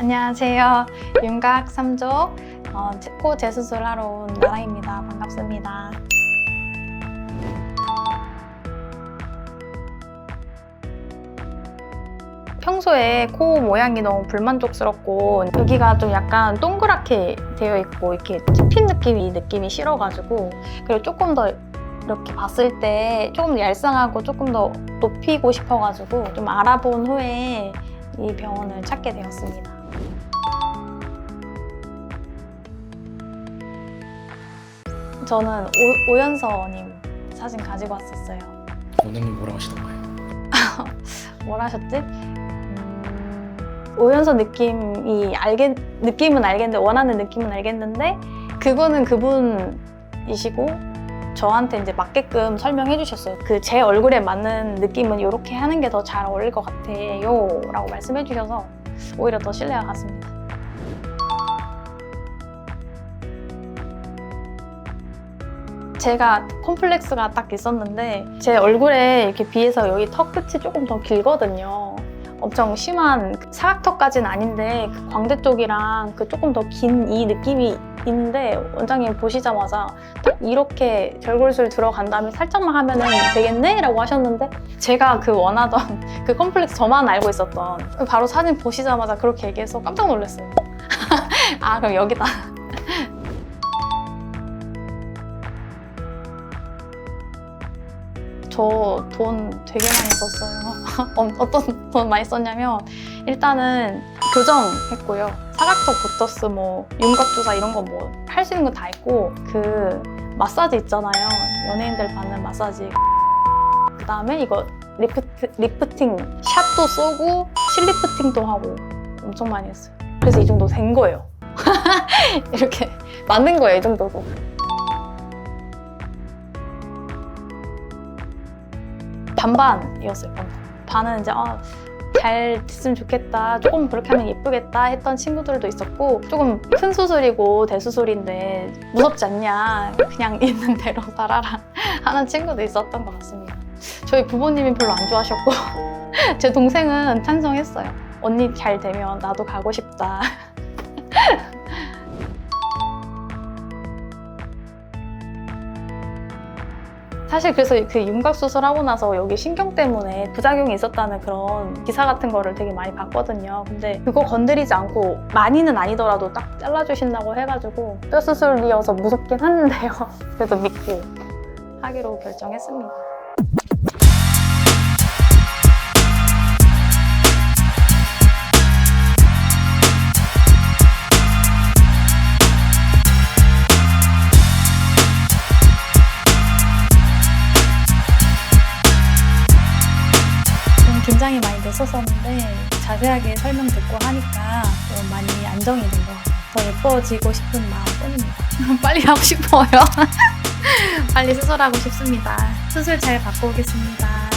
안녕하세요. 윤곽 3조 어, 코 재수술하러 온 나라입니다. 반갑습니다. 평소에 코 모양이 너무 불만족스럽고 여기가 좀 약간 동그랗게 되어 있고 이렇게 찝힌 느낌이 이 느낌이 싫어가지고 그리고 조금 더 이렇게 봤을 때 조금 더 얄쌍하고 조금 더 높이고 싶어가지고 좀 알아본 후에 이 병원을 찾게 되었습니다. 저는 오, 오연서님 사진 가지고 왔었어요. 원장님 뭐라고 하시던가요? 뭘 하셨지? 음, 오연서 느낌이 알겠 느낌은 알겠는데 원하는 느낌은 알겠는데 그거는 그분이시고 저한테 이제 맞게끔 설명해 주셨어요. 그 제 얼굴에 맞는 느낌은 이렇게 하는 게 더 잘 어울릴 것 같아요 라고 말씀해 주셔서 오히려 더 신뢰가 갔습니다. 제가 콤플렉스가 딱 있었는데 제 얼굴에 이렇게 비해서 여기 턱 끝이 조금 더 길거든요. 엄청 심한 그 사각턱까지는 아닌데 그 광대 쪽이랑 그 조금 더 긴 이 느낌이 있는데 원장님 보시자마자 딱 이렇게 절골술 들어간 다음에 살짝만 하면 되겠네? 라고 하셨는데 제가 그 원하던 그 컴플렉스 저만 알고 있었던 바로 사진 보시자마자 그렇게 얘기해서 깜짝 놀랐어요. 아 그럼 여기다. 저 돈 되게 많이 썼어요. 어, 어떤 돈 많이 썼냐면 일단은 교정했고요. 사각턱 보터스 뭐 윤곽주사 이런 거 뭐 할 수 있는 거 다 했고 그 마사지 있잖아요. 연예인들 받는 마사지. 그 다음에 이거 리프트, 리프팅 샷도 쏘고 실리프팅도 하고 엄청 많이 했어요. 그래서 이 정도 된 거예요. 이렇게 맞는 거예요, 이 정도도. 반반이었어요. 반반. 반은 이제 아, 잘 됐으면 좋겠다. 조금 그렇게 하면 예쁘겠다 했던 친구들도 있었고 조금 큰 수술이고 대수술인데 무섭지 않냐. 그냥 있는 대로 살아라 하는 친구도 있었던 것 같습니다. 저희 부모님이 별로 안 좋아하셨고 제 동생은 찬성했어요. 언니 잘 되면 나도 가고 싶다. 사실 그래서 그 윤곽 수술하고 나서 여기 신경 때문에 부작용이 있었다는 그런 기사 같은 거를 되게 많이 봤거든요. 근데 그거 건드리지 않고 많이는 아니더라도 딱 잘라주신다고 해가지고 뼈 수술이어서 무섭긴 했는데요. 그래도 믿고 하기로 결정했습니다. 됐었었는데 자세하게 설명 듣고 하니까 좀 많이 안정이 된 것 같아요. 더 예뻐지고 싶은 마음뿐입니다. 빨리 하고 싶어요. 빨리 수술하고 싶습니다. 수술 잘 받고 오겠습니다.